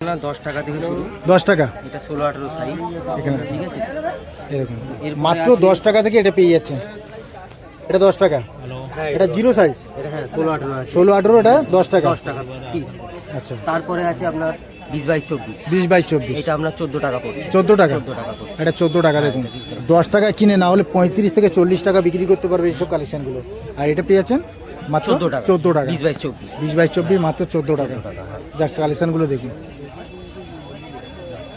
না দশ টাকা থেকে শুরু। দশ টাকা? এটা ষোলো আঠেরো সাইজ এখানে। ঠিক আছে? এরকম। মাত্র দশ টাকা থেকে এটা পেয়ে যাচ্ছেন। এটা দশ টাকা? হ্যাঁ এটা জিরো সাইজ হ্যাঁ ষোলো আঠেরো ষোলো আঠেরো এটা দশ টাকা? দশ টাকা পিস আচ্ছা। তারপরে আছে আপনার বিশ বাইশ চব্বিশ। বিশ বাইশ চব্বিশ। এটা আপনার চোদ্দ টাকা পড়ছে। চোদ্দ টাকা? চোদ্দ টাকা এটা চোদ্দ টাকা দেখুন। দশ টাকা কিনে না হলে পঁয়ত্রিশ থেকে চল্লিশ টাকা বিক্রি করতে পারবে এইসব কালেকশনগুলো আর এটা পেয়ে যাচ্ছেন মাত্র চোদ্দ টাকা। চোদ্দ টাকা। বিশ বাইশ চব্বিশ। বিশ বাইশ চব্বিশ মাত্র চোদ্দ টাকা। জাস্ট কালেকশনগুলো দেখুন।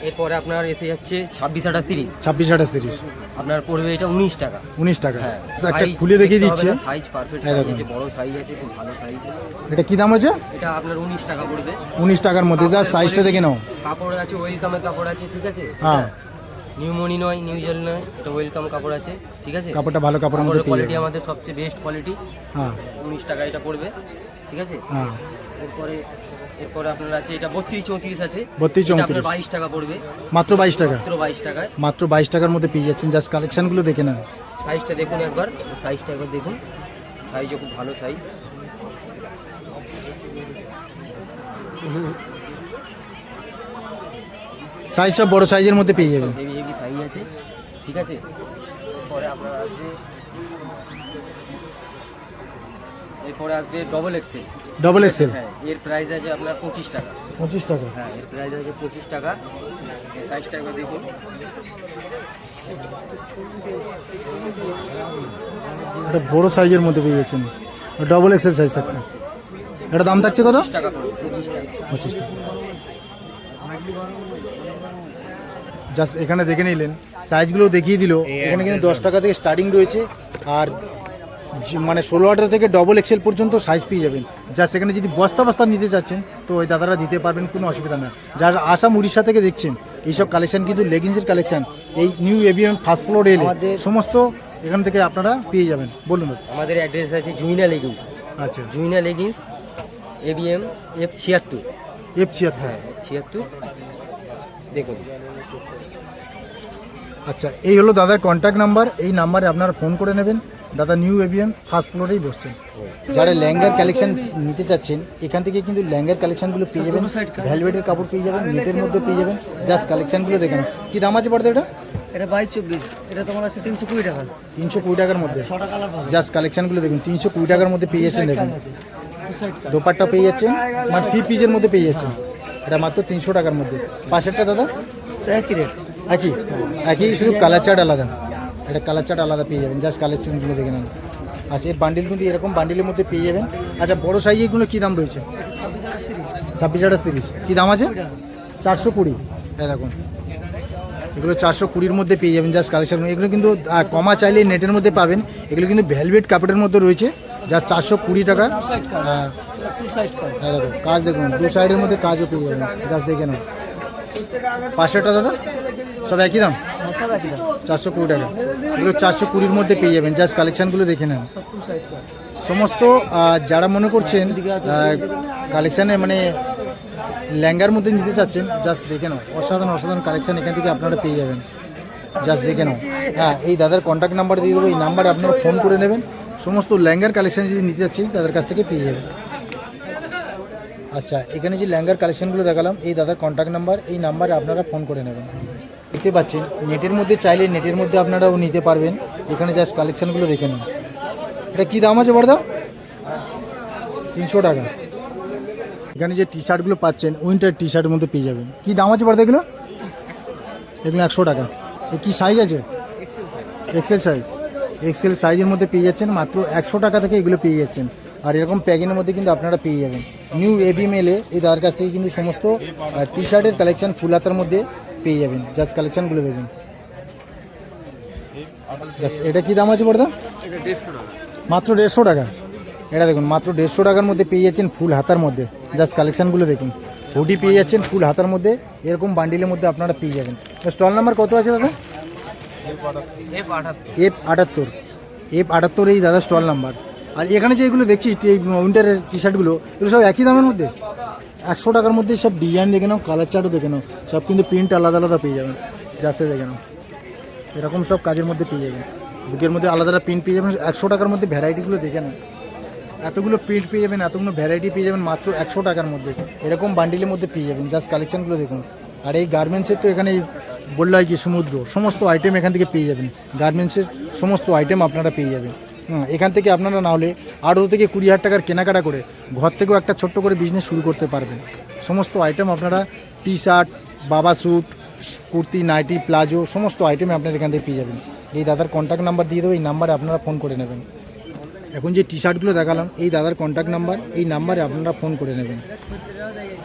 এরপরে আপনার এসে যাচ্ছে ছাব্বিশ আঠাশ তিরিশ। ছাব্বিশ আঠাশ তিরিশ। আপনার পড়বে এটা উনিশ টাকা। উনিশ টাকা। হ্যাঁ একটা খুলে দেখিয়ে দিচ্ছে। সাইজ পারফেক্ট বড় সাইজ আছে খুব ভালো সাইজ এটা কি দাম আছে? এটা আপনার উনিশ টাকা পড়বে। উনিশ টাকার মধ্যে জাস্ট সাইজটা দেখে নাও। কাপড় আছে ওয়েলকামের কাপড় আছে ঠিক আছে? হ্যাঁ। নিউ মনি নয় নিউ জেল নয় এটা ওয়েলকাম কাপড় আছে ঠিক আছে? কাপড়টা ভালো কাপড়ের মধ্যে কোয়ালিটি আমাদের সবচেয়ে বেস্ট কোয়ালিটি হ্যাঁ। উনিশ টাকা এটা পড়বে ঠিক আছে? হ্যাঁ। এরপরে এরপরে আপনার আছে এটা বত্রিশ চৌত্রিশ আছে। 32, এটা আপনার 34 বাইশ টাকা পড়বে। মাত্র বাইশ টাকা? মাত্র বাইশ টাকায়। মাত্র বাইশ টাকার মধ্যে পেয়ে যাচ্ছেন। জাস্ট কালেকশনগুলো দেখে নেন। সাইজটা দেখুন একবার। সাইজটা একবার দেখুন। সাইজও খুব ভালো সাইজ। সাইজ সব বড় সাইজের মধ্যে পেয়ে যাবেন। সাইজ আছে। ঠিক আছে? পরে আপনার আসবে। এরপরে আসবে ডবল এক্সেল ডবল এক্সেল হ্যাঁ এর প্রাইস আছে আপনার পঁচিশ টাকা। পঁচিশ টাকা? হ্যাঁ এর প্রাইস আছে পঁচিশ টাকা। এর সাইজটা একবার দেখুন। এটা বড় সাইজের মধ্যে পেয়ে যাচ্ছেন। ডবল এক্সেল সাইজ থাকছে। এটা দাম থাকছে কত? পঁচিশ টাকা পঁচিশ টাকা। জাস্ট এখানে দেখে নিলেন। সাইজগুলো দেখিয়ে দিল। এখানে কিন্তু দশ টাকা থেকে স্টার্টিং রয়েছে। আর মানে ষোলো আঠারো থেকে ডবল এক্সেল পর্যন্ত সাইজ পেয়ে যাবেন। যা সেখানে যদি বস্তা বস্তা নিতে চাচ্ছেন তো ওই দাদারা দিতে পারবেন কোনো অসুবিধা নেই যারা আসাম উড়িষ্যা থেকে দেখছেন এইসব কালেকশন কিন্তু লেগিংসের কালেকশন এই নিউ এভিএম ফার্স্ট ফ্লোর এলে সমস্ত এখান থেকে আপনারা পেয়ে যাবেন। বলুন আমাদের অ্যাড্রেস আছে জুইনা লেগিংস আচ্ছা। জুইনা লেগিংস এবিএম এফ ছিয়াত্তর। এফ ছিয়াত্তর। হ্যাঁ ছিয়াত্তর। দেখুন। আচ্ছা এই হলো দাদার কন্ট্যাক্ট নাম্বার এই নাম্বারে আপনারা ফোন করে নেবেন। দাদা নিউ এভিএম ফার্স্ট ফ্লোরেই বসছেন। যারা ল্যাঙ্গার কালেকশন নিতে চাচ্ছেন এখান থেকে কিন্তু ল্যাঙ্গার কালেকশনগুলো পেয়ে যাবেন ভ্যালভেটের কাপড় পেয়ে যাবেন নেটের মধ্যে পেয়ে যাবেন জাস্ট কালেকশনগুলো দেখেন কি দাম আছে পড়তে এটা? এটা বাইশ চব্বিশ এটা তোমার আছে তিনশো কুড়ি টাকা। তিনশো কুড়ি টাকার মধ্যে। ছটা কালার জাস্ট কালেকশনগুলো দেখুন তিনশো কুড়ি টাকার মধ্যে পেয়ে যাচ্ছেন দেখুন। দোপাট্টা পেয়ে যাচ্ছেন মানে থ্রি পিসের মধ্যে পেয়ে যাচ্ছেন। এটা মাত্র তিনশো টাকার মধ্যে। পাশেরটা দাদা? একই রেট একই? একই শুধু কালার চার্ট আলাদা। এটা কালার চার্ট আলাদা পেয়ে যাবেন জাস্ট কালার চার্টগুলো দেখে নেন। আচ্ছা এর বান্ডিল কিন্তু এরকম বান্ডিলের মধ্যে পেয়ে যাবেন। আচ্ছা বড় সাইজেরগুলো কী দাম রয়েছে? ছাব্বিশ আঠাশ তিরিশ। কী দাম আছে? চারশো কুড়ি। হ্যাঁ দেখুন। এগুলো চারশো কুড়ির মধ্যে পেয়ে যাবেন জাস্ট কালেকশন এগুলো কিন্তু কমা চাইলে নেটের মধ্যে পাবেন। এগুলো কিন্তু ভ্যালভেট কাপড়ের মধ্যে রয়েছে যা চারশো কুড়ি টাকা। হ্যাঁ। কাজ দেখুন দু সাইডের মধ্যে কাজও পেয়ে যাবেন। জাস্ট দেখে নাও পাঁচশোটা দাদা? সব একই দাম? চারশো কুড়ি টাকা। এগুলো চারশো কুড়ির মধ্যে পেয়ে যাবেন। জাস্ট কালেকশানগুলো দেখে নেন। সমস্ত যারা মনে করছেন কালেকশানে মানে ল্যাঙ্গার মধ্যে নিতে চাচ্ছেন জাস্ট দেখে নাও। অসাধারণ অসাধারণ কালেকশান এখান থেকে আপনারা পেয়ে যাবেন। জাস্ট দেখে নাও। হ্যাঁ এই দাদার কন্ট্যাক্ট নাম্বার দিয়ে দেবো। এই নাম্বারে আপনারা ফোন করে নেবেন। সমস্ত ল্যাঙ্গার কালেকশান যদি নিতে চাচ্ছেন, তাদের কাছ থেকে পেয়ে যাবেন। আচ্ছা এখানে যে ল্যাঙ্গার কালেকশনগুলো দেখালাম, এই দাদার কন্ট্যাক্ট নাম্বার এই নাম্বারে আপনারা ফোন করে নেবেন। দেখতে পাচ্ছেন। নেটের মধ্যে চাইলে নেটের মধ্যে আপনারাও নিতে পারবেন। এখানে জাস্ট কালেকশানগুলো দেখে নিন। এটা কী দাম আছে বড়দা? তিনশো টাকা। এখানে যে টি শার্টগুলো পাচ্ছেন উইন্টার টি শার্টের মধ্যে পেয়ে যাবেন। কী দাম আছে বড়দা এগুলো? এগুলো একশো টাকা। এ কী সাইজ আছে? এক্সেল সাইজ এক্সেল সাইজের মধ্যে পেয়ে যাচ্ছেন, মাত্র একশো টাকা থেকে এগুলো পেয়ে যাচ্ছেন। আর এরকম প্যাকিংয়ের মধ্যে কিন্তু আপনারা পেয়ে যাবেন। নিউ এবি মেলে এই দাদার কাছ থেকে কিন্তু সমস্ত টি শার্টের কালেকশান ফুল হাতার মধ্যে পেয়ে যাবেন। জাস্ট কালেকশনগুলো জাস্ট এটা কী দাম আছে বড়দা মাত্র দেড়শো টাকা। এটা দেখুন, মাত্র দেড়শো টাকার মধ্যে পেয়ে যাচ্ছেন ফুল হাতার মধ্যে। জাস্ট কালেকশনগুলো দেখুন। হুডি পেয়ে যাচ্ছেন ফুল হাতার মধ্যে। এরকম বান্ডিলের মধ্যে আপনারা পেয়ে যাবেন। স্টল নাম্বার কত আছে দাদা? এফ আটাত্তর। এফ আটাত্তর এই দাদা স্টল নাম্বার আর এখানে যে এগুলো দেখছি উইন্টারের টি শার্টগুলো এগুলো সব একই দামের মধ্যে? একশো টাকার মধ্যে সব ডিজাইন দেখে নাও কালার চার্টও দেখে নাও, সব কিন্তু প্রিন্ট আলাদা আলাদা পেয়ে যাবেন জাস্টে দেখে নাও। এরকম সব কাজের মধ্যে পেয়ে যাবেন। বুকের মধ্যে আলাদা আলাদা প্রিন্ট পেয়ে যাবেন, একশো টাকার মধ্যে ভ্যারাইটিগুলো দেখে নাও। এতগুলো প্রিন্ট পেয়ে যাবেন, এতগুলো ভ্যারাইটি পেয়ে যাবেন, মাত্র একশো টাকার মধ্যে। এরকম বান্ডিলের মধ্যে পেয়ে যাবেন জাস্ট কালেকশানগুলো দেখুন। আর এই গার্মেন্টসের তো এখানে বলল হয় কি, সমুদ্র, সমস্ত আইটেম এখান থেকে পেয়ে যাবেন। গার্মেন্টসের সমস্ত আইটেম আপনারা পেয়ে যাবেন। হুম, এখান থেকে আপনারা না হলে আরও থেকে কুড়ি হাজার টাকার কেনাকাটা করে ঘর থেকেও একটা ছোট্ট করে বিজনেস শুরু করতে পারবেন। সমস্ত আইটেম আপনারা টি শার্ট বাবা স্যুট কুর্তি নাইটি প্লাজো সমস্ত আইটেম আপনারা এখান থেকে পেয়ে যাবেন। এই দাদার কন্ট্যাক্ট নাম্বার দিয়ে দেবো এই নাম্বারে আপনারা ফোন করে নেবেন। এখন যে টি শার্টগুলো দেখালাম এই দাদার কন্ট্যাক্ট নাম্বার এই নাম্বারে আপনারা ফোন করে নেবেন।